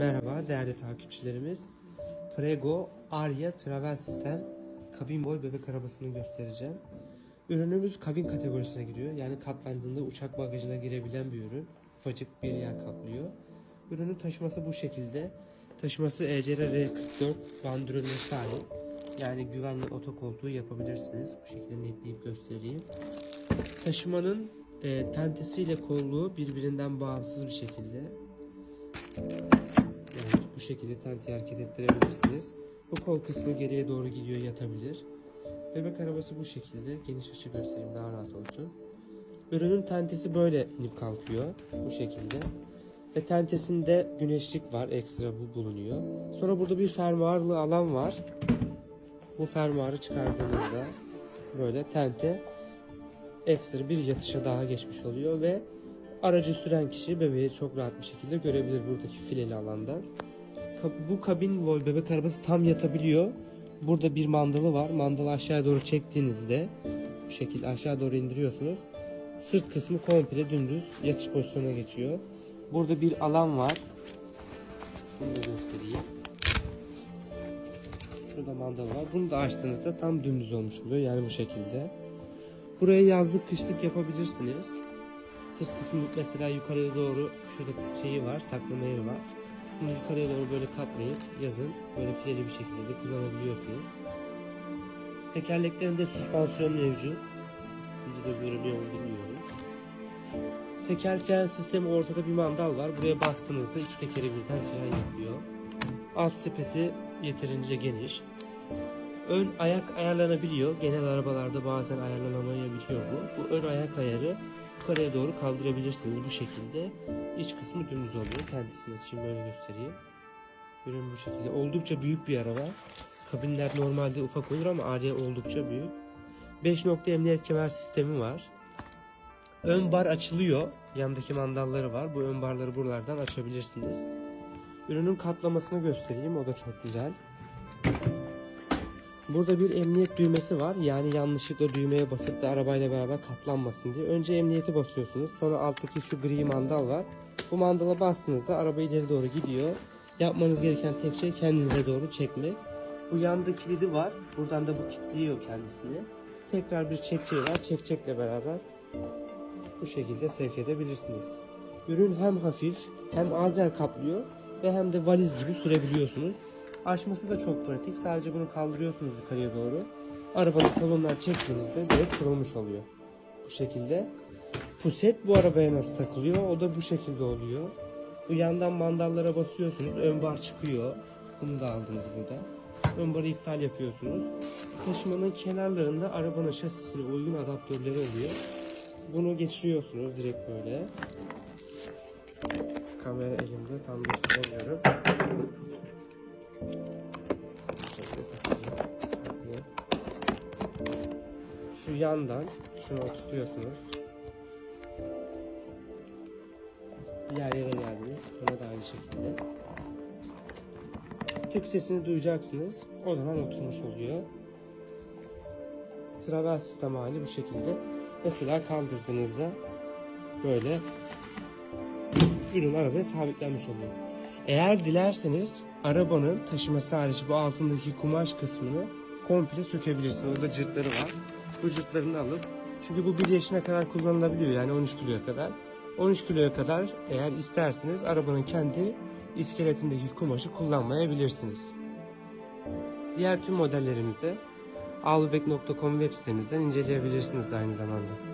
Merhaba değerli takipçilerimiz. Prego Arya Travel System kabin boy bebek arabasını göstereceğim. Ürünümüz kabin kategorisine giriyor. Yani katlandığında uçak bagajına girebilen bir ürün. Ufacık bir yer kaplıyor. Ürünün taşıması bu şekilde. Taşıması ECR R44 bandrolüne sahip. Yani güvenli otokoltuğu yapabilirsiniz. Bu şekilde netleyip göstereyim. Taşımanın e, tentesiyle kolluğu birbirinden bağımsız bir şekilde şekilde tenti hareket ettirebilirsiniz. Bu kol kısmı geriye doğru gidiyor yatabilir. Bebek arabası bu şekilde. Geniş açı göstereyim daha rahat olsun. Ürünün tentesi böyle inip kalkıyor. Bu şekilde. Ve tentesinde güneşlik var. Ekstra bu bulunuyor. Sonra burada bir fermuarlı alan var. Bu fermuarı çıkardığınızda böyle tente ekstra bir yatışa daha geçmiş oluyor ve aracı süren kişi bebeği çok rahat bir şekilde görebilir buradaki fileli alandan. Bu kabin boy bebek arabası tam yatabiliyor. Burada bir mandalı var. Mandalı aşağıya doğru çektiğinizde bu şekilde aşağı doğru indiriyorsunuz. Sırt kısmı komple dümdüz yatış pozisyonuna geçiyor. Burada bir alan var. Bunu da göstereyim. Şurada mandalı var. Bunu da açtığınızda tam dümdüz olmuş oluyor. Yani bu şekilde. Buraya yazlık kışlık yapabilirsiniz. Sırt kısmı mesela yukarıya doğru şurada şeyi var, saklama yeri var. Bunu yukarıya doğru böyle katlayıp yazın böyle fileli bir şekilde de kullanabiliyorsunuz. Tekerleklerinde süspansiyon mevcut. Videoda görünüyor mu bilmiyorum. Teker fren sistemi ortada bir mandal var. Buraya bastığınızda iki tekeri birden fren yapıyor. Alt sepeti yeterince geniş. Ön ayak ayarlanabiliyor. Genel arabalarda bazen ayarlanamayabiliyor bu. Bu ön ayak ayarı yukarıya doğru kaldırabilirsiniz bu şekilde. İç kısmı dümdüz oluyor. Kendisini açayım böyle göstereyim. Ürün bu şekilde. Oldukça büyük bir araba. Kabinler normalde ufak olur ama Arya oldukça büyük. 5 nokta emniyet kemer sistemi var. Ön bar açılıyor. Yandaki mandalları var. Bu ön barları buralardan açabilirsiniz. Ürünün katlamasını göstereyim. O da çok güzel. Burada bir emniyet düğmesi var. Yani yanlışlıkla düğmeye basıp da arabayla beraber katlanmasın diye. Önce emniyeti basıyorsunuz. Sonra alttaki şu gri mandal var. Bu mandala bastığınızda araba ileri doğru gidiyor. Yapmanız gereken tek şey kendinize doğru çekmek. Bu yanda kilidi var. Buradan da bu kilitliyor kendisini. Tekrar bir çekçeği var. Çekçekle beraber bu şekilde sevk edebilirsiniz. Ürün hem hafif hem az yer kaplıyor ve hem de valiz gibi sürebiliyorsunuz. Açması da çok pratik. Sadece bunu kaldırıyorsunuz yukarıya doğru. Arabanın kolundan çektiğinizde direkt kurulmuş oluyor. Bu şekilde. Puset bu arabaya nasıl takılıyor? O da bu şekilde oluyor. Bu yandan mandallara basıyorsunuz. Ön bar çıkıyor. Bunu da aldınız burada. Ön barı iptal yapıyorsunuz. Taşımanın kenarlarında arabanın şasisine uygun adaptörleri oluyor. Bunu geçiriyorsunuz direkt böyle. Kamera elimde tam gösteremiyorum. Şu yandan şunu oturtuyorsunuz. Diğer yere geldiniz. Buna da aynı şekilde. Tık sesini duyacaksınız. O zaman oturmuş oluyor. Travel sistem hali bu şekilde. Mesela kaldırdığınızda böyle ürün arabaya sabitlenmiş oluyor. Eğer dilerseniz arabanın taşıması hariç bu altındaki kumaş kısmını komple sökebilirsiniz. Orada cırtları var. Bu cırtlarını alıp çünkü bu 1 yaşına kadar kullanılabiliyor yani 13 kiloya kadar. 13 kiloya kadar eğer isterseniz arabanın kendi iskeletindeki kumaşı kullanmayabilirsiniz. Diğer tüm modellerimizi alubek.com web sitemizden inceleyebilirsiniz aynı zamanda.